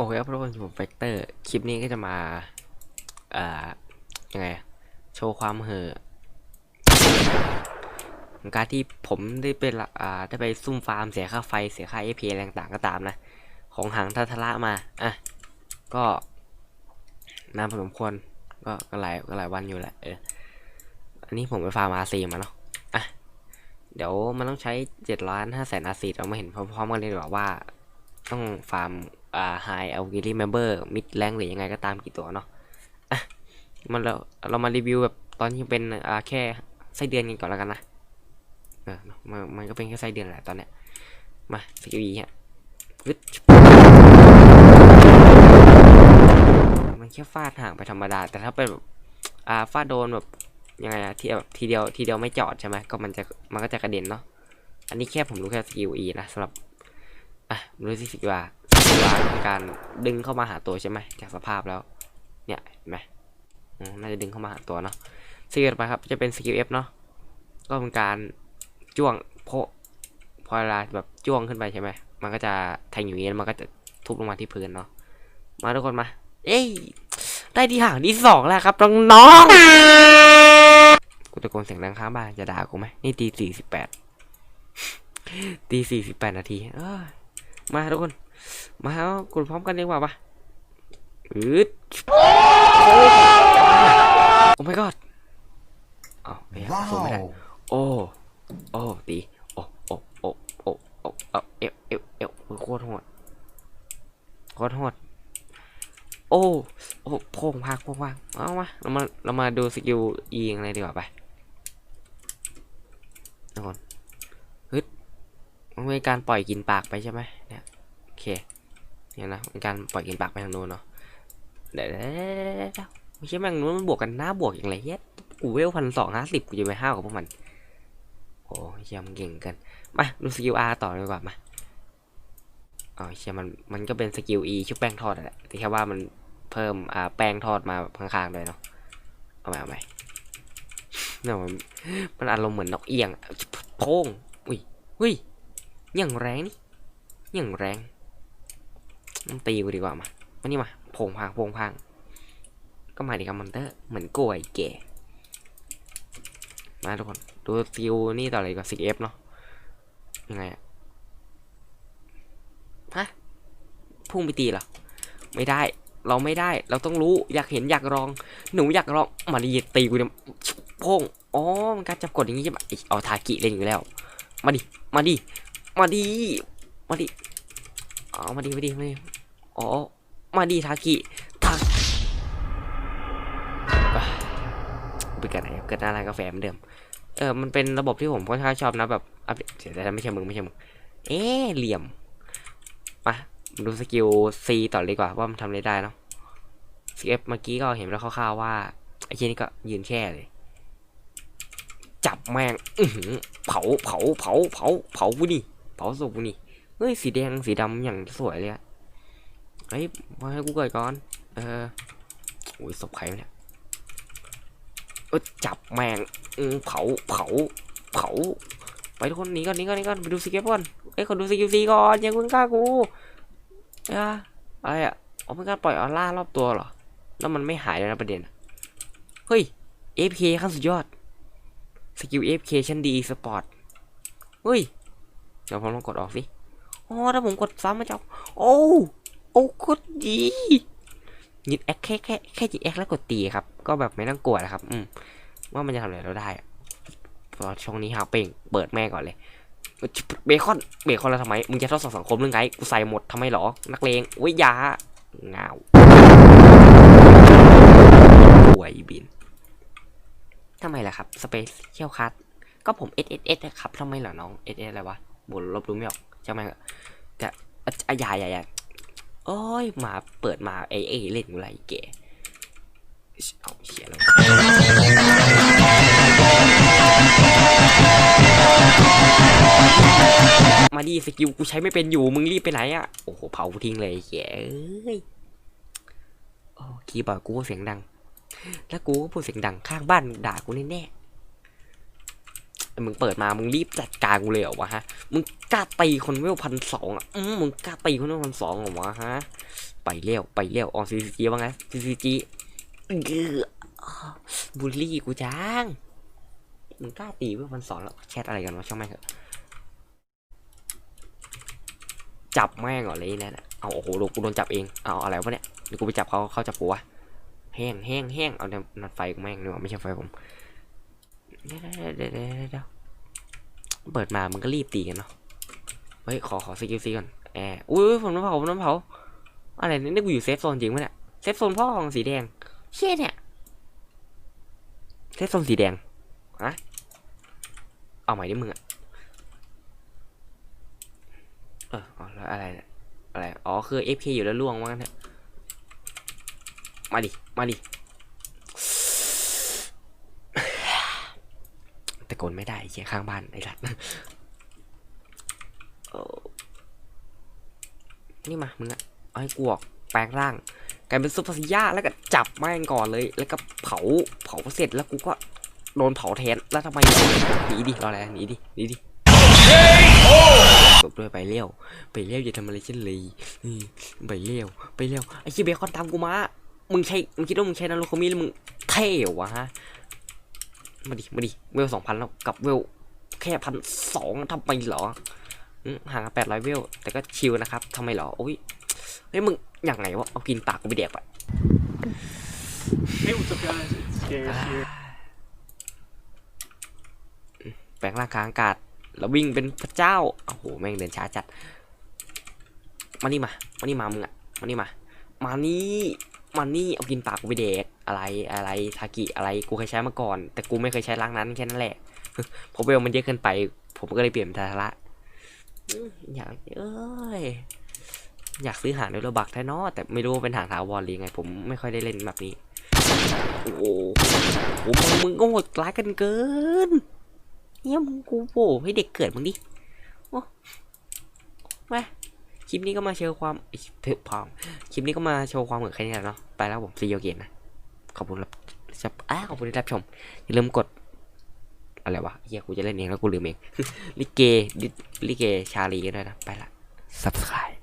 โอเคครับทุกคนผมเฟกเตอร์ คลิปนี้ก็จะมาอ่ายังไง โชว์ความเห่อการที่ผมได้ไปละอ่า ได้ไปซุ่มฟาร์มเสียค่าไฟ เสียค่าเอพีอะไรต่างๆก็ตามนะ ของหางทัทละมา อะ ก็นานพอสมควร ก็ก็หลายก็หลายวันอยู่แหละ เออ อันนี้ผมไปฟาร์มอาซีมาเนาะ อะ เดี๋ยวมันต้องใช้เจ็ดล้านห้าแสนอาซีเรามาเห็นพร้อมๆกันเลยดีกว่าว่า ต้องฟาร์ม อ่า high algorithm member mid rank หรือยังไงก็ตามกี่ตัวเนาะอะมันเราเรามารีวิวแบบตอนที่เป็นอ่าแค่ไส้เดือนกันก่อนแล้วกันนะเออมันมันก็เป็นแค่ไส้เดือนแหละตอนเนี้ยมาสกิลอีฮะปึ๊ดมันแค่ฟาดห่างไปธรรมดา แต่ถ้าเป็นแบบอ่าฟาดโดนแบบยังไงอะที่แบบทีเดียวทีเดียวไม่จอดใช่ไหมก็มันจะมันก็จะกระเด็นเนาะอันนี้แค่ผมรู้แค่สกิลอีนะสำหรับอะรู้สิสกิลอา ลอาคือการดึงเข้ามาหาตัวใช่ไหมจากสภาพแล้ว เนี่ยเห็นไหมน่าจะดึงเข้ามาหาตัวเนาะสกิลต่อไปครับจะเป็นสกิลเอฟเนาะก็เป็นการจ้วงโพะพอเวลาแบบจ้วงขึ้นไปใช่ไหมมันก็จะแทงอยู่อย่างนี้มันก็จะทุบลงมาที่พื้นเนาะมาทุกคนมา เอ้ยได้ที่ห่างที่สองแล้วครับน้องๆกูตะโกนเสียงดังข้างบ้านจะด่ากูไหมนี่ตีสี่สิบแปดตีสี่สิบแปดนาทีมาทุกคน มาเอากดพร้อมกันดีกว่าปะอืดโอ้ my god เอาไปหาสู้ไม่ได้โอ้โอ้ตีโอ้โอ้โอ้โอ้โอ้เอาเอวเอวเอวโคตรโหดโคตรโหดโอ้โอ้โพงพากโพงพากเอามาเรามาเรามาดูสกิลอีงอะไรดีกว่าไปทุกคนฮึดมันเป็นการปล่อยกินปากไปใช่ไหม เนี่ยโอเคเนี่ยนะเป็นการปล่อยกินปากไปทางโน้นเนาะเดี๋ยวเดี๋ยวเดี๋ยวเดี๋ยวไม่ใช่แม่งนู้นมันบวกกันหน้าบวกอย่างไรเฮ็ดกูเวลพันสองห้าสิบกูจะไปห้าวกับพวกมันโอ้เฮียมันเก่งกันมาดูสกิล R ต่อดีกว่ามาอ๋อเฮียมันมันก็เป็นสกิล E ชุบแป้งทอดแหละแต่แค่ว่ามันเพิ่มอ่าแป้งทอดมาข้างๆด้วยเนาะเอาใหม่เอาใหม่เนี่ยมันมันอารมณ์เหมือนนกเอียงโพงอุ้ยอุ้ยอย่างแรงนี่อย่างแรง มันตีกูดีกว่ามามานี่มาโพงพางโพงพาง ก็มาดิครับมอนเตอร์เหมือนกล้วยแก่มาทุกคน ดูสกิลนี่ต่อเลยกับสิเอฟเนาะยังไงอะฮะพุ่งไปตีเหรอ ไม่ได้เราไม่ได้เราต้องรู้อยากเห็นอยากลอง หนูอยากลองมาดีตีกูเนี่ยโพ่งอ๋อมันการจับกดอย่างงี้ใช่ปะไอ้เอาทากิเล่นอยู่แล้ว มาดิมาดิมาดิมาดิอ๋อมาดิมาดิมาดิ อ๋อ มาดิทากิทาอะไปเกิดไหนเกิดหน้าร้านกาแฟเหมือนเดิม เออ มันเป็นระบบที่ผมค่อนข้างชอบนะแบบอัปเดตเสียแต่ไม่ใช่มึงไม่ใช่มึง เอ๊ะเหลี่ยม มาดูสกิล C ต่อเลยกว่าว่ามันทำอะไรได้เนาะ CF เมื่อกี้ก็เห็นแล้วคร่าวๆว่าไอ้เช่นนี้ก็ยืนแค่เลย จับแม่งเผาเผาเผาเผาเผากูนี่เผาศพกูนี่เฮ้ยสีแดงสีดำอย่างสวยเลยอะ เฮ้ยมาให้กูเกิดก่อน เออโอ้ยศพใครเนี่ยเออจับแมงเผาเผาเผาไปทุกคนหนีก่อนหนีก่อนหนีก่อนไปดูสเก็ตก่อนเอ้ยขอดูสกิลซีก่อนย่าเพิ่งฆ่ากูเอ้ยอะไรอะอ๋อเป็นกาปล่อยออร่ารอบตัวเหรอแล้วมันไม่หายเลยนะประเด็นเฮ้ย AFK ขั้นสุดยอดสกิล AFK ชั้นดีสปอร์ตเฮ้ยเดี๋ยวผมลองกดออกสิอ๋อถ้าผมกดซ้ำมันจะโอ้ โอ้โคตรดียิดแอคแค่แค่แค่ยิดแอคแล้วกดตีครับ ก็แบบไม่ต้องกลัวนะครับ อืมว่ามันจะทำอะไรเราได้อะตอช่วงนี้หาเป่งเปิดแม่ก่อนเลย เบคอน เบคอนแล้วทำไม มึงจะทดสอบสังคมเรื่องไงกูใส่หมดทำไมหรอ นักเลงวิยาเงาป่วยบินทำไมล่ะครับ สเปซเชียลคัทก็ผม S S S นะครับทำไมเหรอน้อง S S อะไรวะบนลบรู้ไม่ออกใช่ไหมจะอะอะอย่าอย่าอย่ โอ้ยมาเปิดมาเอเอเล่นกูไรแกเอาเขียนล้วมาดีสกิลกูใช้ไม่เป็นอยู่มึงรีบไปไหนอะ โอ้โหเผาทิ้งเลยแกเอ้ยโอ้คีย์บอร์ดกูก็เสียงดัง แล้วกูก็พูดเสียงดังข้างบ้านด่ากูแน่ๆ อ้มึงเปิดมามึงรีบจัดการกูเลยเหรอวะฮะ มึงกล้าตีคนเวลพันสองอะมึงกล้าตีคนเวลพันสองเหรอวะฮะ ไปเร็วไปเร็วออกซีซีจีว่าไงซีซีจีบูลลี่กูจัง มึงกล้าตีเวลพันสองแล้วแชทอะไรกันวะช่างแม่งเถอะ จับแม่งเหรอเลยนั่นน่ะเอาโอ้โหโดนกูโดนจับเอง เอาอะไรวะเนี่ยเดี๋ยวกูไปจับเขาเขาจับกูวะแห้งแห้งแห้งเอาเนี่ยนัดไฟกูแม่งดีกว่าไม่ใช่ไฟผม เดี๋ยวเดี๋ยวเดี๋ยวเปิดมามันก็รีบตีกันเนาะเฮ้ยขอขอสกิลซีก่อนแอร์อุ้ยผมน้ำเผาผมน้ำเผาอะไรเนี่ยนี่กูอยู่เซฟโซนจริงปะเนี่ยเซฟโซนพ่อของสีแดงเชี่ยเนี่ยเซฟโซนสีแดงฮะเอาใหม่ดิมึงอะเอออาแล้วอะไรอะไรอ๋อคือ FK อยู่แล้วล่วงว่างั้นเถอะมาดิมาดิ ตะโกนไม่ได้เหี้ยข้างบ้านไอ้สัตว์นี่มามึงอะเอาให้กูออกแปลงร่างกลายเป็นซุปเปอร์ซีย่าแล้วก็จับแม่งก่อนเลย แล้วก็เผาเผาเสร็จแล้วกูก็โดนเผาแทนแล้วทำไมหนีดิรออะไรหนีดิหนีดิจบด้วยไปเลี้ยวไปเลี้ยวอย่าทำอะไรเช่นเลยไปเลี้ยวไปเลี้ยวไอ้เหี้ยเบคอนตามกูมามึงใช่มึงคิดว่ามึงใช้นารุโคมิแล้วมึงเท่อวะฮะ มาดิมาดิเวลสองพันแล้วกับเวลแค่พันสองทำไมเหรออืมห่างกันแปดร้อยเวลแต่ก็ชิลนะครับทำไมเหรอโอ้ยเฮ้ยมึงอย่างไงวะเอากินปากกูไปแดกไป Hey, what's up, guys? It's Gareth here. แปลงร่างกลางอากาศแล้ววิ่งเป็นพระเจ้าโอ้โหแม่งเดินช้าจัดมานี่มามานี่มามึงอะมานี่มา มานี่มานี่เอากินปากกูไปแดก อะไรอะไรทากิอะไรกูเคยใช้มาก่อน แต่กูไม่เคยใช้ร่างนั้นแค่นั้นแหละเพราะเวลมันเยอะเกินไป ผมก็เลยเปลี่ยนเป็นทาระอยากเอ้ยอยากซื้อหางด้วยโรบักแท้เนอแต่ไม่รู้เป็นหางถาวรหรือไง ผมไม่ค่อยได้เล่นแบบนี้ โอ้โหมึงมึงก็โหดร้ายกันเกินเนี่ยมึงกูโผล่ให้เด็กเกิดมึงดิโอ้มาคลิปนี้ก็มาโชว์ความเอ้ยเถอะพอมคลิปนี้ก็มาโชว์ความเหมือนใครนี่แหละเนาะไปแล้วผมซีโอเกนนะ ขอบคุณรับจับอ้าขอบคุณที่รับชม อย่าลืมกด อะไรวะเฮียกูจะเล่นเองแล้วกูลืมเอง ลิเกลิเกชาลีก็ได้นะ ไปละ subscribe